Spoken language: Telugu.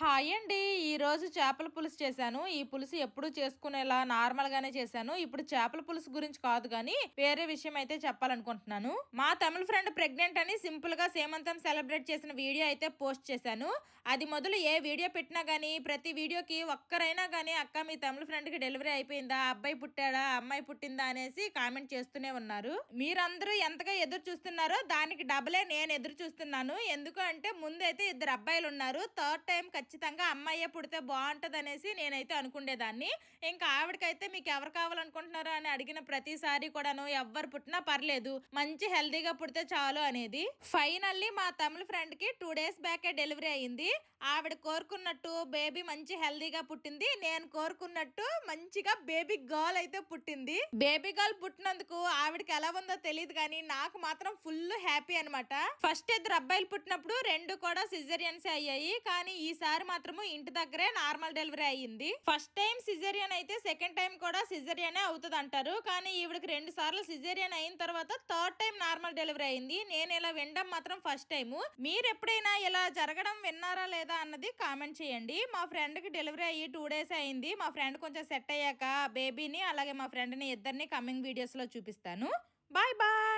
హాయ్ అండి. ఈరోజు చేపల పులుసు చేశాను. ఈ పులుసు ఎప్పుడు చేసుకునేలా నార్మల్గానే చేశాను. ఇప్పుడు చేపల పులుసు గురించి కాదు కానీ వేరే విషయం అయితే చెప్పాలనుకుంటున్నాను. మా తమిళ ఫ్రెండ్ ప్రెగ్నెంట్ అని సింపుల్గా సేమంతం సెలబ్రేట్ చేసిన వీడియో అయితే పోస్ట్ చేశాను. అది మొదలు ఏ వీడియో పెట్టినా కానీ ప్రతి వీడియోకి ఒక్కరైనా కానీ అక్క మీ తమిళ ఫ్రెండ్కి డెలివరీ అయిపోయిందా? అబ్బాయి పుట్టాడా? అమ్మాయి పుట్టిందా? అనేసి కామెంట్ చేస్తూనే ఉన్నారు. మీరందరూ ఎంతగా ఎదురు చూస్తున్నారో దానికి డబలే నేను ఎదురు చూస్తున్నాను. ఎందుకు అంటే ముందైతే ఇద్దరు అబ్బాయిలు ఉన్నారు థర్డ్ టైం ఖచ్చితంగా అమ్మాయే పుడితే బాగుంటుంది అనేసి నేనైతే అనుకునేదాన్ని ఇంకా ఆవిడకైతే మీకు ఎవరు కావాలనుకుంటున్నారో అని అడిగిన ప్రతిసారి కూడాను ఎవరు పుట్టినా పర్లేదు. మంచి హెల్దీగా పుడితే చాలు అనేది. ఫైనల్లీ మా తమిళ ఫ్రెండ్కి టూ డేస్ బ్యాకే డెలివరీ అయింది. ఆవిడ కోరుకున్నట్టు బేబీ మంచి హెల్దీగా పుట్టింది. నేను కోరుకున్నట్టు మంచిగా బేబీ గర్ల్ అయితే పుట్టింది. బేబీ గర్ల్ పుట్టినందుకు ఆవిడకి ఎలా ఉందో తెలియదు కానీ నాకు మాత్రం ఫుల్ హ్యాపీ అనమాట ఫస్ట్ ఇద్దరు అబ్బాయిలు పుట్టినప్పుడు రెండు కూడా సిజరియన్స్ అయ్యాయి. కానీ ఈసారి ఈసారి మాత్రము ఇంటి దగ్గరే నార్మల్ డెలివరీ అయ్యింది. ఫస్ట్ టైం సిజేరియన్ అయితే సెకండ్ టైం కూడా సిజేరియనే అవుతుంది అంటారు కానీ ఈవిడకి రెండు సార్లు సిజేరియన్ అయిన తర్వాత థర్డ్ టైం నార్మల్ డెలివరీ అయింది నేను ఇలా వినడం మాత్రం ఫస్ట్ టైం మీరు ఎప్పుడైనా ఇలా జరగడం విన్నారా లేదా అన్నది కామెంట్ చేయండి. మా ఫ్రెండ్కి డెలివరీ అయ్యి టూ డేస్ అయింది మా ఫ్రెండ్ కొంచెం సెట్ అయ్యాక బేబీని అలాగే మా ఫ్రెండ్ని ఇద్దరిని కమింగ్ వీడియోస్లో చూపిస్తాను. Bye bye!